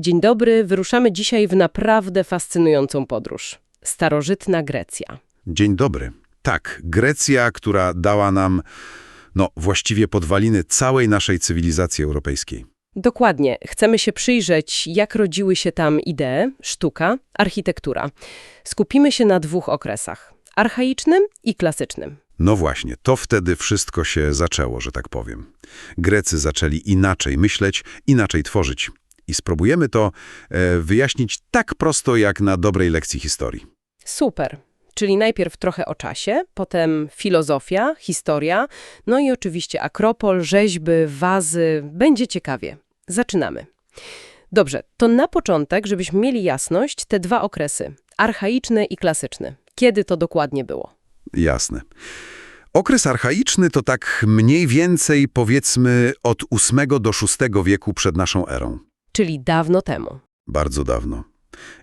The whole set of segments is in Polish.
Dzień dobry, wyruszamy dzisiaj w naprawdę fascynującą podróż. Starożytna Grecja. Dzień dobry. Tak, Grecja, która dała nam, no, właściwie podwaliny całej naszej cywilizacji europejskiej. Dokładnie, chcemy się przyjrzeć, jak rodziły się tam idee, sztuka, architektura. Skupimy się na dwóch okresach archaicznym i klasycznym. No właśnie, to wtedy wszystko się zaczęło, że tak powiem. Grecy zaczęli inaczej myśleć, inaczej tworzyć. I spróbujemy to e, wyjaśnić tak prosto, jak na dobrej lekcji historii. Super. Czyli najpierw trochę o czasie, potem filozofia, historia, no i oczywiście akropol, rzeźby, wazy. Będzie ciekawie. Zaczynamy. Dobrze, to na początek, żebyśmy mieli jasność, te dwa okresy, archaiczny i klasyczny. Kiedy to dokładnie było? Jasne. Okres archaiczny to tak mniej więcej powiedzmy od VIII do VI wieku przed naszą erą. Czyli dawno temu. Bardzo dawno.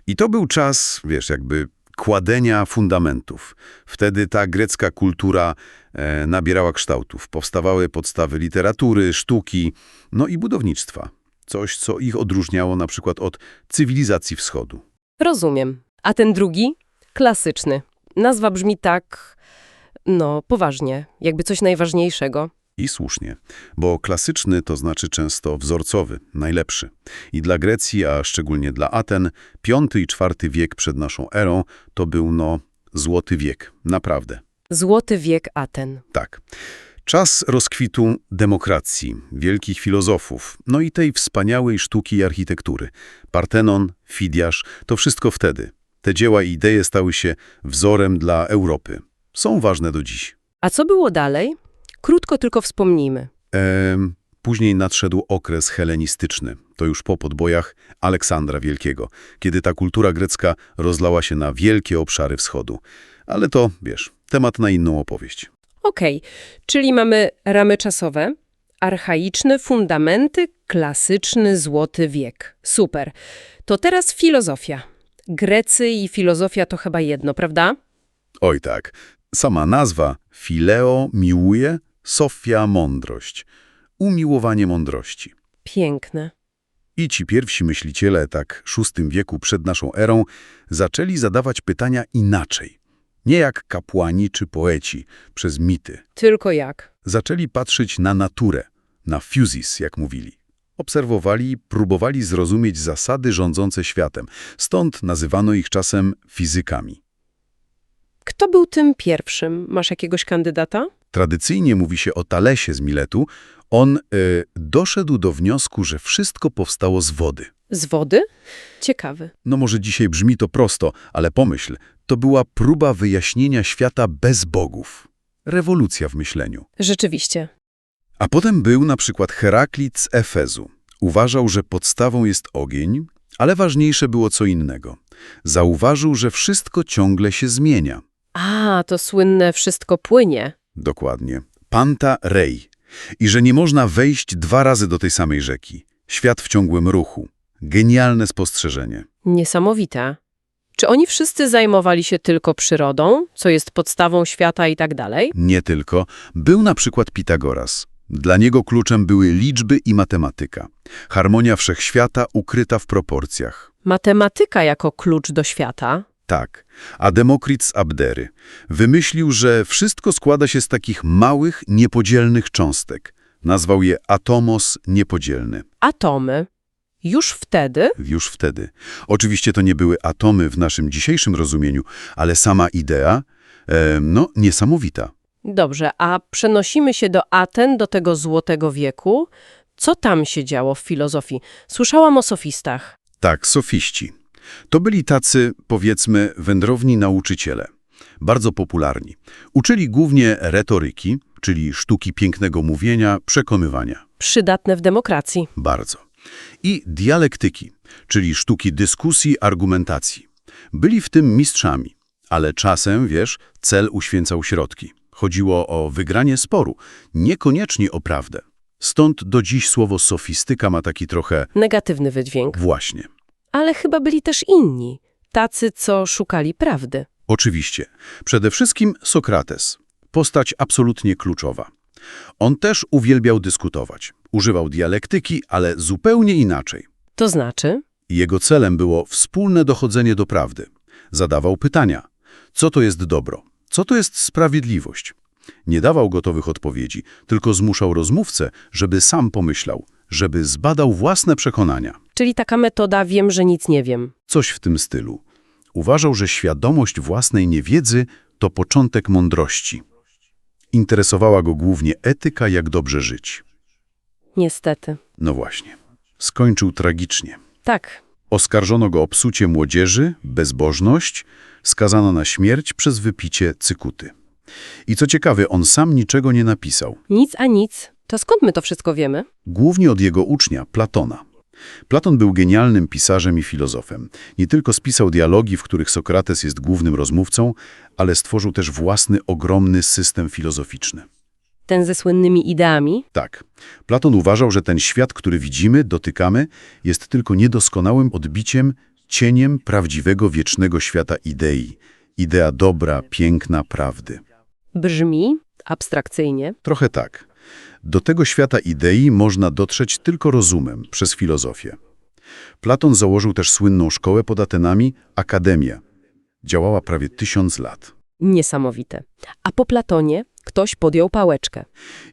I to był czas, wiesz, jakby kładenia fundamentów. Wtedy ta grecka kultura e, nabierała kształtów. Powstawały podstawy literatury, sztuki, no i budownictwa. Coś, co ich odróżniało na przykład od cywilizacji wschodu. Rozumiem. A ten drugi? Klasyczny. Nazwa brzmi tak, no, poważnie, jakby coś najważniejszego. I słusznie, bo klasyczny to znaczy często wzorcowy, najlepszy. I dla Grecji, a szczególnie dla Aten, V i IV wiek przed naszą erą to był, no, złoty wiek, naprawdę. Złoty wiek Aten. Tak. Czas rozkwitu demokracji, wielkich filozofów, no i tej wspaniałej sztuki i architektury. Partenon, Fidiasz, to wszystko wtedy. Te dzieła i idee stały się wzorem dla Europy. Są ważne do dziś. A co było dalej? Krótko tylko wspomnijmy. Em, później nadszedł okres helenistyczny, to już po podbojach Aleksandra Wielkiego, kiedy ta kultura grecka rozlała się na wielkie obszary wschodu. Ale to, wiesz, temat na inną opowieść. Okej, czyli mamy ramy czasowe, archaiczne fundamenty, klasyczny złoty wiek. Super. To teraz filozofia. Grecy i filozofia to chyba jedno, prawda? Oj tak, sama nazwa Fileo miłuje, Sofia mądrość. Umiłowanie mądrości. Piękne. I ci pierwsi myśliciele, tak VI wieku przed naszą erą, zaczęli zadawać pytania inaczej. Nie jak kapłani czy poeci, przez mity. Tylko jak? Zaczęli patrzeć na naturę, na physis, jak mówili. Obserwowali, próbowali zrozumieć zasady rządzące światem, stąd nazywano ich czasem fizykami. Kto był tym pierwszym? Masz jakiegoś kandydata? Tradycyjnie mówi się o Talesie z Miletu. On y, doszedł do wniosku, że wszystko powstało z wody. Z wody? Ciekawy. No może dzisiaj brzmi to prosto, ale pomyśl, to była próba wyjaśnienia świata bez bogów. Rewolucja w myśleniu. Rzeczywiście. A potem był na przykład Heraklit z Efezu. Uważał, że podstawą jest ogień, ale ważniejsze było co innego. Zauważył, że wszystko ciągle się zmienia. A, to słynne wszystko płynie. Dokładnie. Panta rei. I że nie można wejść dwa razy do tej samej rzeki. Świat w ciągłym ruchu. Genialne spostrzeżenie. Niesamowite. Czy oni wszyscy zajmowali się tylko przyrodą, co jest podstawą świata i tak dalej? Nie tylko. Był na przykład Pitagoras. Dla niego kluczem były liczby i matematyka. Harmonia wszechświata ukryta w proporcjach. Matematyka jako klucz do świata? Tak, a Demokrit z Abdery wymyślił, że wszystko składa się z takich małych, niepodzielnych cząstek. Nazwał je atomos niepodzielny. Atomy. Już wtedy? Już wtedy. Oczywiście to nie były atomy w naszym dzisiejszym rozumieniu, ale sama idea, e, no, niesamowita. Dobrze, a przenosimy się do Aten, do tego złotego wieku. Co tam się działo w filozofii? Słyszałam o sofistach. Tak, sofiści. To byli tacy, powiedzmy, wędrowni nauczyciele. Bardzo popularni. Uczyli głównie retoryki, czyli sztuki pięknego mówienia, przekonywania. Przydatne w demokracji. Bardzo. I dialektyki, czyli sztuki dyskusji, argumentacji. Byli w tym mistrzami, ale czasem, wiesz, cel uświęcał środki. Chodziło o wygranie sporu, niekoniecznie o prawdę. Stąd do dziś słowo sofistyka ma taki trochę Negatywny wydźwięk. właśnie. Ale chyba byli też inni. Tacy, co szukali prawdy. Oczywiście. Przede wszystkim Sokrates. Postać absolutnie kluczowa. On też uwielbiał dyskutować. Używał dialektyki, ale zupełnie inaczej. To znaczy? Jego celem było wspólne dochodzenie do prawdy. Zadawał pytania. Co to jest dobro? Co to jest sprawiedliwość? Nie dawał gotowych odpowiedzi, tylko zmuszał rozmówcę, żeby sam pomyślał, żeby zbadał własne przekonania. Czyli taka metoda wiem, że nic nie wiem. Coś w tym stylu. Uważał, że świadomość własnej niewiedzy to początek mądrości. Interesowała go głównie etyka, jak dobrze żyć. Niestety. No właśnie. Skończył tragicznie. Tak, Oskarżono go o psucie młodzieży, bezbożność, skazano na śmierć przez wypicie cykuty. I co ciekawe, on sam niczego nie napisał. nic a nic. To skąd my to wszystko wiemy? Głównie od jego ucznia, Platona. Platon był genialnym pisarzem i filozofem. Nie tylko spisał dialogi, w których Sokrates jest głównym rozmówcą, ale stworzył też własny, ogromny system filozoficzny. Ten ze słynnymi ideami? Tak. Platon uważał, że ten świat, który widzimy, dotykamy, jest tylko niedoskonałym odbiciem, cieniem prawdziwego, wiecznego świata idei. Idea dobra, piękna, prawdy. Brzmi abstrakcyjnie. Trochę tak. Do tego świata idei można dotrzeć tylko rozumem, przez filozofię. Platon założył też słynną szkołę pod Atenami, Akademię. Działała prawie tysiąc lat. Niesamowite. A po Platonie ktoś podjął pałeczkę.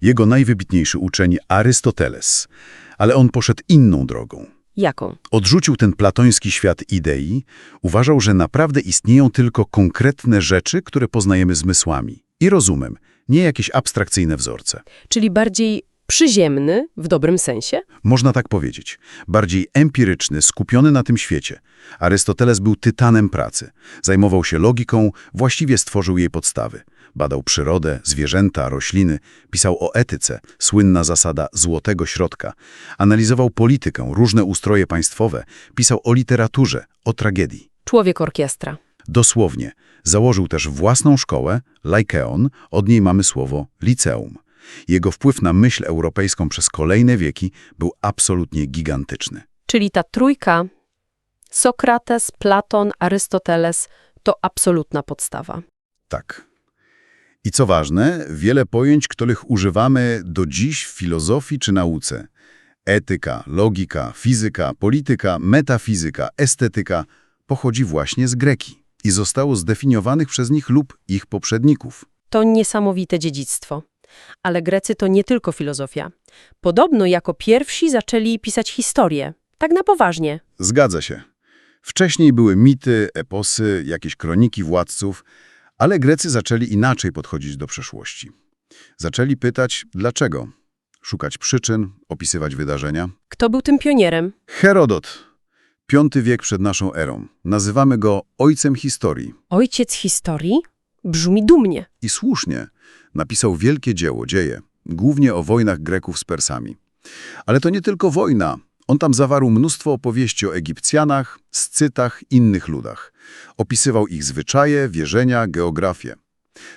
Jego najwybitniejszy uczeń Arystoteles, ale on poszedł inną drogą. Jaką? Odrzucił ten platoński świat idei, uważał, że naprawdę istnieją tylko konkretne rzeczy, które poznajemy zmysłami i rozumem, nie jakieś abstrakcyjne wzorce. Czyli bardziej przyziemny w dobrym sensie? Można tak powiedzieć. Bardziej empiryczny, skupiony na tym świecie. Arystoteles był tytanem pracy. Zajmował się logiką, właściwie stworzył jej podstawy. Badał przyrodę, zwierzęta, rośliny, pisał o etyce, słynna zasada złotego środka. Analizował politykę, różne ustroje państwowe, pisał o literaturze, o tragedii. Człowiek orkiestra. Dosłownie. Założył też własną szkołę, Lykeon, od niej mamy słowo liceum. Jego wpływ na myśl europejską przez kolejne wieki był absolutnie gigantyczny. Czyli ta trójka Sokrates, Platon, Arystoteles to absolutna podstawa. Tak. I co ważne, wiele pojęć, których używamy do dziś w filozofii czy nauce. Etyka, logika, fizyka, polityka, metafizyka, estetyka pochodzi właśnie z Greki i zostało zdefiniowanych przez nich lub ich poprzedników. To niesamowite dziedzictwo. Ale Grecy to nie tylko filozofia. Podobno jako pierwsi zaczęli pisać historię. Tak na poważnie. Zgadza się. Wcześniej były mity, eposy, jakieś kroniki władców, ale Grecy zaczęli inaczej podchodzić do przeszłości. Zaczęli pytać dlaczego, szukać przyczyn, opisywać wydarzenia. Kto był tym pionierem? Herodot, V wiek przed naszą erą. Nazywamy go ojcem historii. Ojciec historii? Brzmi dumnie. I słusznie napisał wielkie dzieło, dzieje, głównie o wojnach Greków z Persami. Ale to nie tylko wojna. On tam zawarł mnóstwo opowieści o Egipcjanach, Scytach, innych ludach. Opisywał ich zwyczaje, wierzenia, geografię.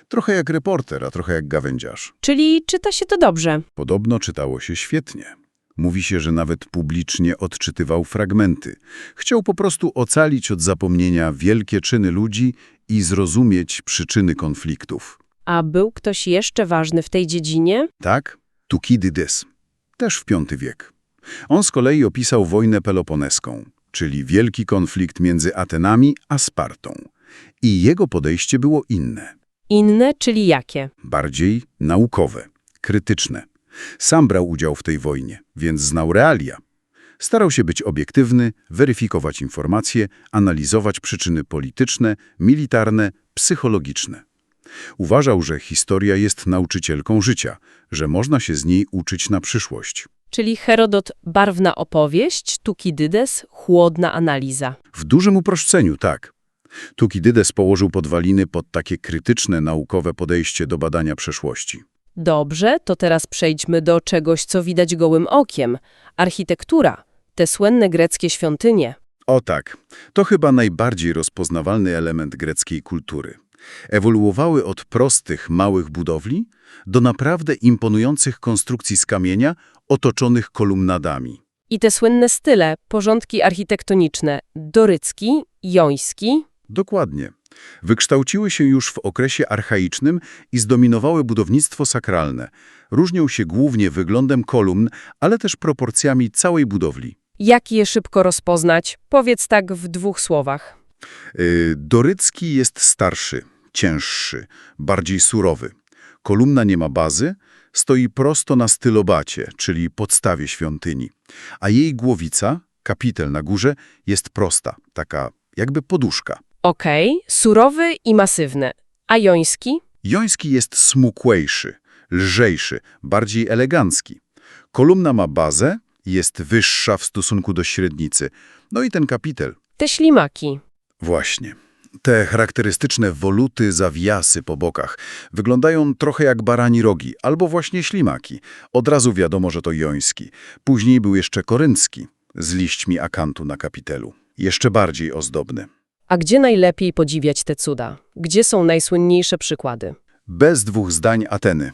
Trochę jak reporter, a trochę jak gawędziarz. Czyli czyta się to dobrze. Podobno czytało się świetnie. Mówi się, że nawet publicznie odczytywał fragmenty. Chciał po prostu ocalić od zapomnienia wielkie czyny ludzi i zrozumieć przyczyny konfliktów. A był ktoś jeszcze ważny w tej dziedzinie? Tak? Tukidydes, też w V wiek. On z kolei opisał wojnę peloponeską, czyli wielki konflikt między Atenami a Spartą. I jego podejście było inne, Inne, czyli jakie? bardziej naukowe, krytyczne. Sam brał udział w tej wojnie, więc znał realia. Starał się być obiektywny, weryfikować informacje, analizować przyczyny polityczne, militarne, psychologiczne. Uważał, że historia jest nauczycielką życia, że można się z niej uczyć na przyszłość. Czyli Herodot barwna opowieść, Tukidydes chłodna analiza. W dużym uproszczeniu, tak. Tukidydes położył podwaliny pod takie krytyczne, naukowe podejście do badania przeszłości. Dobrze, to teraz przejdźmy do czegoś, co widać gołym okiem. Architektura, te słynne greckie świątynie. O tak, to chyba najbardziej rozpoznawalny element greckiej kultury. Ewoluowały od prostych, małych budowli do naprawdę imponujących konstrukcji z kamienia otoczonych kolumnadami. I te słynne style, porządki architektoniczne, dorycki, joński, Dokładnie. Wykształciły się już w okresie archaicznym i zdominowały budownictwo sakralne. Różnią się głównie wyglądem kolumn, ale też proporcjami całej budowli. Jak je szybko rozpoznać? Powiedz tak w dwóch słowach. Y, Dorycki jest starszy, cięższy, bardziej surowy. Kolumna nie ma bazy, stoi prosto na stylobacie, czyli podstawie świątyni. A jej głowica, kapitel na górze, jest prosta, taka jakby poduszka. Okej, surowy i masywny. A Joński? Joński jest smukłejszy, lżejszy, bardziej elegancki. Kolumna ma bazę, jest wyższa w stosunku do średnicy. No i ten kapitel. Te ślimaki. Właśnie. Te charakterystyczne woluty, zawiasy po bokach wyglądają trochę jak barani rogi, albo właśnie ślimaki. Od razu wiadomo, że to joński. Później był jeszcze koryncki, z liśćmi akantu na kapitelu. Jeszcze bardziej ozdobny. A gdzie najlepiej podziwiać te cuda? Gdzie są najsłynniejsze przykłady? Bez dwóch zdań Ateny.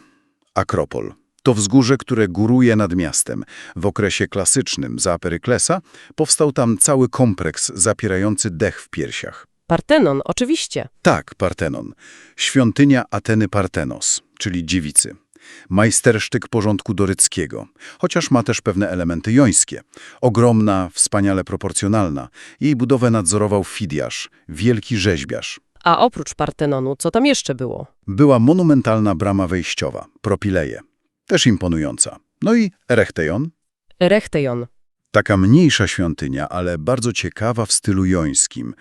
Akropol. To wzgórze, które góruje nad miastem. W okresie klasycznym za Peryklesa powstał tam cały kompleks zapierający dech w piersiach. Partenon, oczywiście. Tak, Partenon. Świątynia Ateny Partenos, czyli dziewicy. Majstersztyk porządku doryckiego, chociaż ma też pewne elementy jońskie. Ogromna, wspaniale proporcjonalna. Jej budowę nadzorował Fidiasz, wielki rzeźbiarz. A oprócz Partenonu, co tam jeszcze było? Była monumentalna brama wejściowa, Propileje. Też imponująca. No i Erechteion, Erechteion. Taka mniejsza świątynia, ale bardzo ciekawa w stylu jońskim.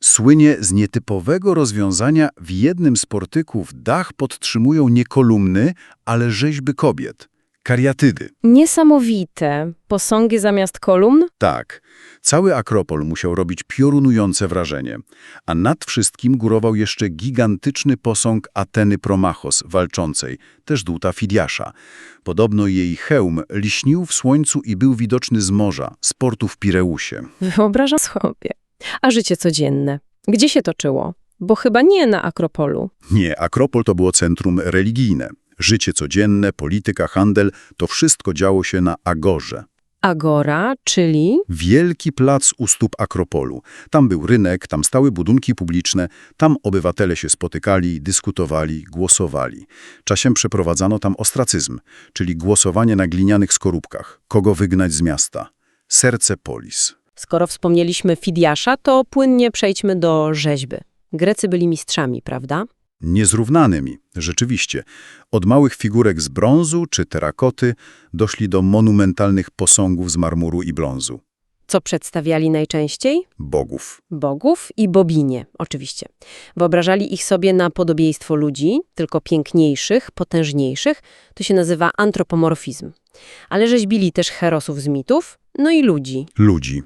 Słynie z nietypowego rozwiązania w jednym z portyków dach podtrzymują nie kolumny, ale rzeźby kobiet. Kariatydy. Niesamowite. Posągi zamiast kolumn? Tak, cały Akropol musiał robić piorunujące wrażenie. A nad wszystkim górował jeszcze gigantyczny posąg Ateny Promachos, walczącej, też dłuta Fidiasza. Podobno jej hełm liśnił w słońcu i był widoczny z morza, z portu w Pireusie. Wyobrażam sobie. A życie codzienne? Gdzie się toczyło? Bo chyba nie na Akropolu. Nie, Akropol to było centrum religijne. Życie codzienne, polityka, handel, to wszystko działo się na Agorze. Agora, czyli... Wielki plac u stóp Akropolu. Tam był rynek, tam stały budynki publiczne, tam obywatele się spotykali, dyskutowali, głosowali. Czasem przeprowadzano tam ostracyzm, czyli głosowanie na glinianych skorupkach. Kogo wygnać z miasta? Serce polis. Skoro wspomnieliśmy Fidiasza, to płynnie przejdźmy do rzeźby. Grecy byli mistrzami, prawda? Niezrównanymi, rzeczywiście. Od małych figurek z brązu czy terakoty doszli do monumentalnych posągów z marmuru i brązu. Co przedstawiali najczęściej? Bogów. Bogów i boginie, oczywiście. Wyobrażali ich sobie na podobieństwo ludzi, tylko piękniejszych, potężniejszych. To się nazywa antropomorfizm. Ale rzeźbili też herosów z mitów, no i ludzi, Ludzi.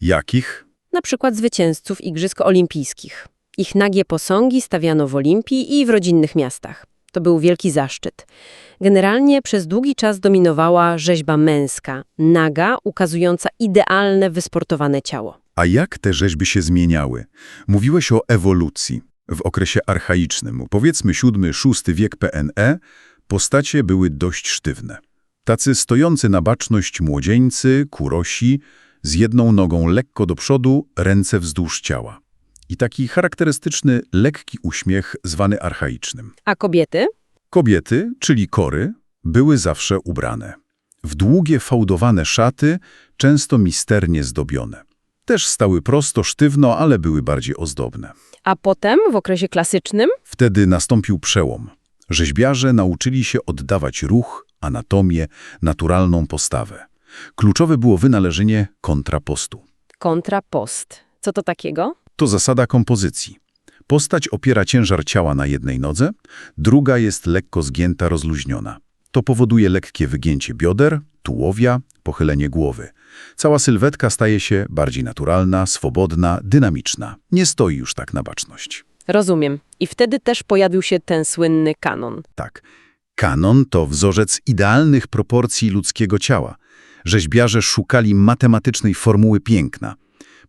Jakich? na przykład zwycięzców Igrzysk Olimpijskich. Ich nagie posągi stawiano w Olimpii i w rodzinnych miastach. To był wielki zaszczyt. Generalnie przez długi czas dominowała rzeźba męska, naga, ukazująca idealne, wysportowane ciało. A jak te rzeźby się zmieniały? Mówiłeś o ewolucji. W okresie archaicznym, powiedzmy VII-VI wiek PNE, postacie były dość sztywne. Tacy stojący na baczność młodzieńcy, kurosi, z jedną nogą lekko do przodu, ręce wzdłuż ciała. I taki charakterystyczny, lekki uśmiech zwany archaicznym. A kobiety? Kobiety, czyli kory, były zawsze ubrane. W długie, fałdowane szaty, często misternie zdobione. Też stały prosto, sztywno, ale były bardziej ozdobne. A potem, w okresie klasycznym, Wtedy nastąpił przełom. Rzeźbiarze nauczyli się oddawać ruch, anatomię, naturalną postawę. Kluczowe było wynalezienie kontrapostu. kontrapost. Co to takiego? To zasada kompozycji. Postać opiera ciężar ciała na jednej nodze, druga jest lekko zgięta, rozluźniona. To powoduje lekkie wygięcie bioder, tułowia, pochylenie głowy. Cała sylwetka staje się bardziej naturalna, swobodna, dynamiczna. Nie stoi już tak na baczność. Rozumiem. I wtedy też pojawił się ten słynny kanon. Tak. Kanon to wzorzec idealnych proporcji ludzkiego ciała. Rzeźbiarze szukali matematycznej formuły piękna.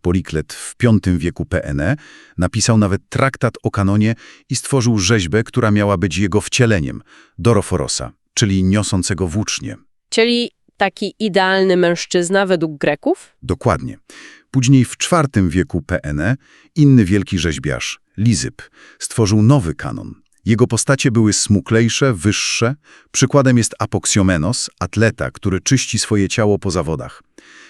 Poliklet w V wieku PNE napisał nawet traktat o kanonie i stworzył rzeźbę, która miała być jego wcieleniem, Doroforosa, czyli niosącego włócznie. Czyli taki idealny mężczyzna według Greków? Dokładnie. Później w IV wieku PNE inny wielki rzeźbiarz, Lizyp, stworzył nowy kanon. Jego postacie były smuklejsze, wyższe. Przykładem jest Apoksiomenos, atleta, który czyści swoje ciało po zawodach.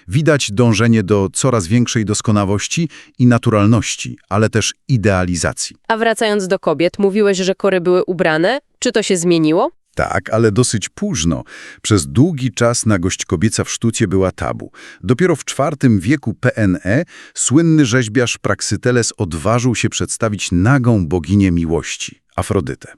Widać dążenie do coraz większej doskonałości i naturalności, ale też idealizacji. A wracając do kobiet, mówiłeś, że kory były ubrane. Czy to się zmieniło? Tak, ale dosyć późno. Przez długi czas nagość kobieca w sztuce była tabu. Dopiero w IV wieku PNE słynny rzeźbiarz Praksyteles odważył się przedstawić nagą boginię miłości, Afrodytę.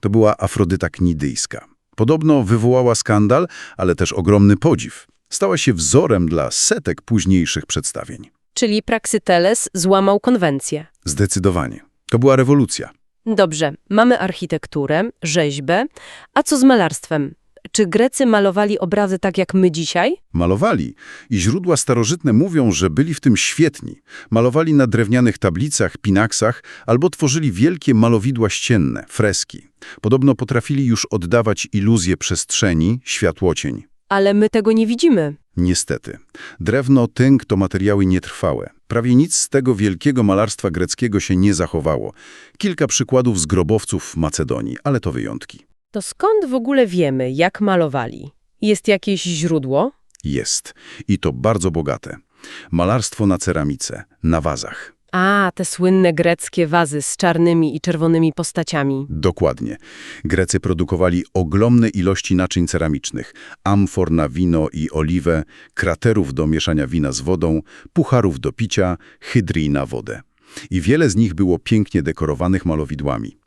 To była Afrodyta knidyjska. Podobno wywołała skandal, ale też ogromny podziw. Stała się wzorem dla setek późniejszych przedstawień. Czyli Praksyteles złamał konwencję. Zdecydowanie. To była rewolucja. Dobrze, mamy architekturę, rzeźbę. A co z malarstwem? Czy Grecy malowali obrazy tak jak my dzisiaj? Malowali i źródła starożytne mówią, że byli w tym świetni. Malowali na drewnianych tablicach, pinaksach albo tworzyli wielkie malowidła ścienne, freski. Podobno potrafili już oddawać iluzję przestrzeni, światłocień. Ale my tego nie widzimy. Niestety. Drewno, tynk to materiały nietrwałe. Prawie nic z tego wielkiego malarstwa greckiego się nie zachowało. Kilka przykładów z grobowców w Macedonii, ale to wyjątki. To skąd w ogóle wiemy, jak malowali? Jest jakieś źródło? Jest. I to bardzo bogate. Malarstwo na ceramice, na wazach. A, te słynne greckie wazy z czarnymi i czerwonymi postaciami. Dokładnie. Grecy produkowali ogromne ilości naczyń ceramicznych, amfor na wino i oliwę, kraterów do mieszania wina z wodą, pucharów do picia, hydrii na wodę. I wiele z nich było pięknie dekorowanych malowidłami.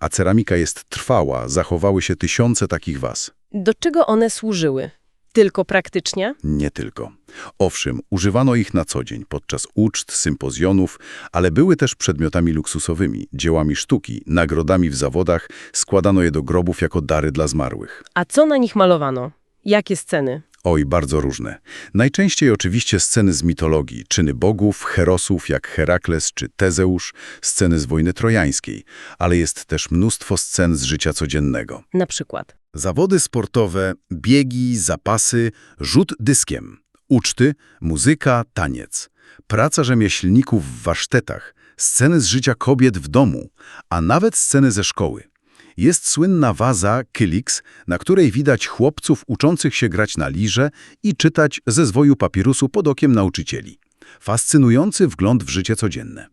A ceramika jest trwała, zachowały się tysiące takich was. Do czego one służyły? Tylko praktycznie? Nie tylko. Owszem, używano ich na co dzień, podczas uczt, sympozjonów, ale były też przedmiotami luksusowymi, dziełami sztuki, nagrodami w zawodach, składano je do grobów jako dary dla zmarłych. A co na nich malowano? Jakie sceny? Oj, bardzo różne. Najczęściej oczywiście sceny z mitologii, czyny bogów, herosów jak Herakles czy Tezeusz, sceny z wojny trojańskiej, ale jest też mnóstwo scen z życia codziennego. Na przykład. Zawody sportowe, biegi, zapasy, rzut dyskiem, uczty, muzyka, taniec, praca rzemieślników w warsztatach, sceny z życia kobiet w domu, a nawet sceny ze szkoły. Jest słynna waza Kylix, na której widać chłopców uczących się grać na lirze i czytać ze zwoju papirusu pod okiem nauczycieli. Fascynujący wgląd w życie codzienne.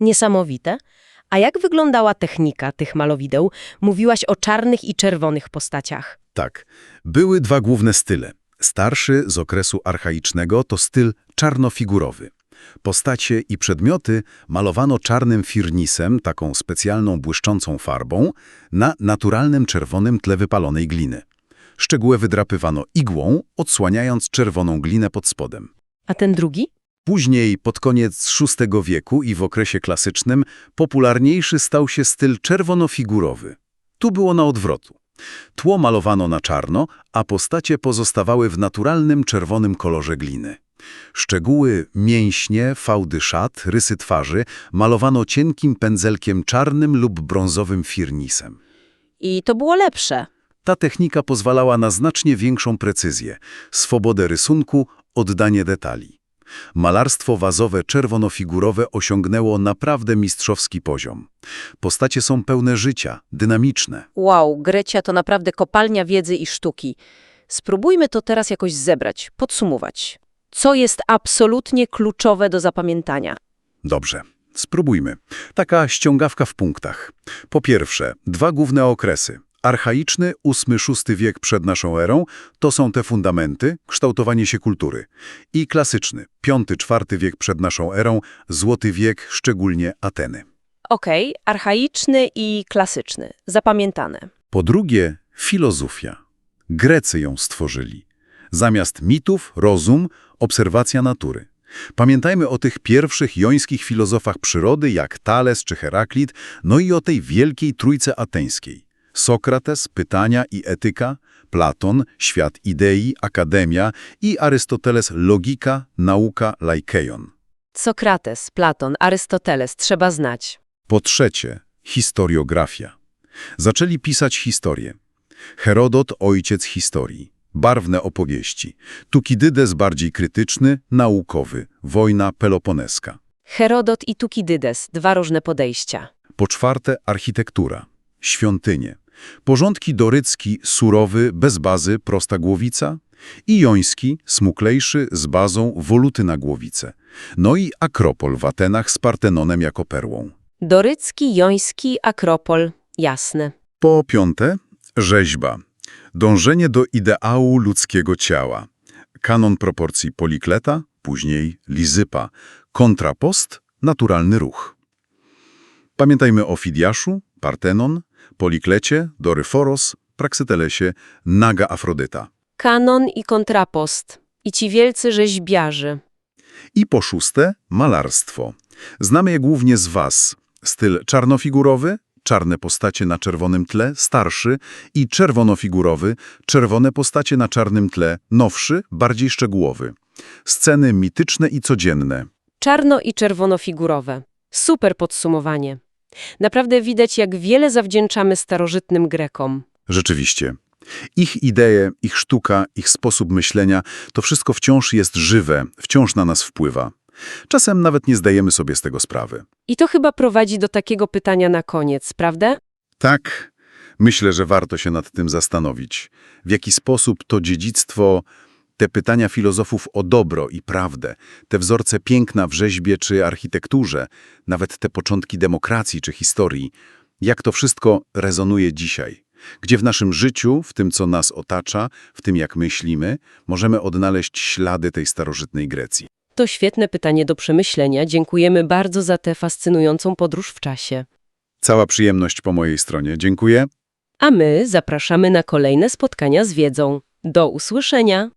Niesamowite. A jak wyglądała technika tych malowideł? Mówiłaś o czarnych i czerwonych postaciach. Tak, były dwa główne style. Starszy z okresu archaicznego to styl czarnofigurowy. Postacie i przedmioty malowano czarnym firnisem, taką specjalną błyszczącą farbą, na naturalnym czerwonym tle wypalonej gliny. Szczegóły wydrapywano igłą, odsłaniając czerwoną glinę pod spodem. A ten drugi? Później, pod koniec VI wieku i w okresie klasycznym, popularniejszy stał się styl czerwonofigurowy. Tu było na odwrotu. Tło malowano na czarno, a postacie pozostawały w naturalnym czerwonym kolorze gliny. Szczegóły, mięśnie, fałdy szat, rysy twarzy malowano cienkim pędzelkiem czarnym lub brązowym firnisem. I to było lepsze. Ta technika pozwalała na znacznie większą precyzję, swobodę rysunku, oddanie detali. Malarstwo wazowe czerwonofigurowe osiągnęło naprawdę mistrzowski poziom. Postacie są pełne życia, dynamiczne. Wow, Grecia to naprawdę kopalnia wiedzy i sztuki. Spróbujmy to teraz jakoś zebrać, podsumować. Co jest absolutnie kluczowe do zapamiętania? Dobrze, spróbujmy. Taka ściągawka w punktach. Po pierwsze, dwa główne okresy. Archaiczny, VIII-VI wiek przed naszą erą, to są te fundamenty, kształtowanie się kultury. I klasyczny, V-IV wiek przed naszą erą, Złoty wiek, szczególnie Ateny. Okej, archaiczny i klasyczny. Zapamiętane. Po drugie, filozofia. Grecy ją stworzyli. Zamiast mitów, rozum, obserwacja natury. Pamiętajmy o tych pierwszych jońskich filozofach przyrody, jak Tales czy Heraklit, no i o tej wielkiej trójce ateńskiej. Sokrates, pytania i etyka, Platon, świat idei, akademia i Arystoteles, logika, nauka, laikeion. Sokrates, Platon, Arystoteles trzeba znać. Po trzecie, historiografia. Zaczęli pisać historię. Herodot, ojciec historii. Barwne opowieści. Tukidydes bardziej krytyczny, naukowy. Wojna peloponeska. Herodot i Tukidydes, dwa różne podejścia. Po czwarte, architektura. świątynie. Porządki dorycki, surowy, bez bazy, prosta głowica i joński, smuklejszy, z bazą, woluty na głowicę. No i Akropol w Atenach z Partenonem jako perłą. Dorycki, Joński, Akropol. Jasne. Po piąte, rzeźba. Dążenie do ideału ludzkiego ciała. Kanon proporcji Polikleta, później Lizypa. Kontrapost, naturalny ruch. Pamiętajmy o Fidiaszu, Partenon, Poliklecie, Doryforos, Praksytelesie, Naga Afrodyta. Kanon i kontrapost. I ci wielcy rzeźbiarze. I po szóste, malarstwo. Znamy je głównie z was. Styl czarnofigurowy, czarne postacie na czerwonym tle, starszy i czerwonofigurowy, czerwone postacie na czarnym tle, nowszy, bardziej szczegółowy. Sceny mityczne i codzienne. Czarno i czerwonofigurowe. Super podsumowanie. Naprawdę widać, jak wiele zawdzięczamy starożytnym Grekom. Rzeczywiście. Ich idee, ich sztuka, ich sposób myślenia, to wszystko wciąż jest żywe, wciąż na nas wpływa. Czasem nawet nie zdajemy sobie z tego sprawy. I to chyba prowadzi do takiego pytania na koniec, prawda? Tak, myślę, że warto się nad tym zastanowić. W jaki sposób to dziedzictwo, te pytania filozofów o dobro i prawdę, te wzorce piękna w rzeźbie czy architekturze, nawet te początki demokracji czy historii, jak to wszystko rezonuje dzisiaj? Gdzie w naszym życiu, w tym co nas otacza, w tym jak myślimy, możemy odnaleźć ślady tej starożytnej Grecji? To świetne pytanie do przemyślenia. Dziękujemy bardzo za tę fascynującą podróż w czasie. Cała przyjemność po mojej stronie. Dziękuję. A my zapraszamy na kolejne spotkania z wiedzą. Do usłyszenia!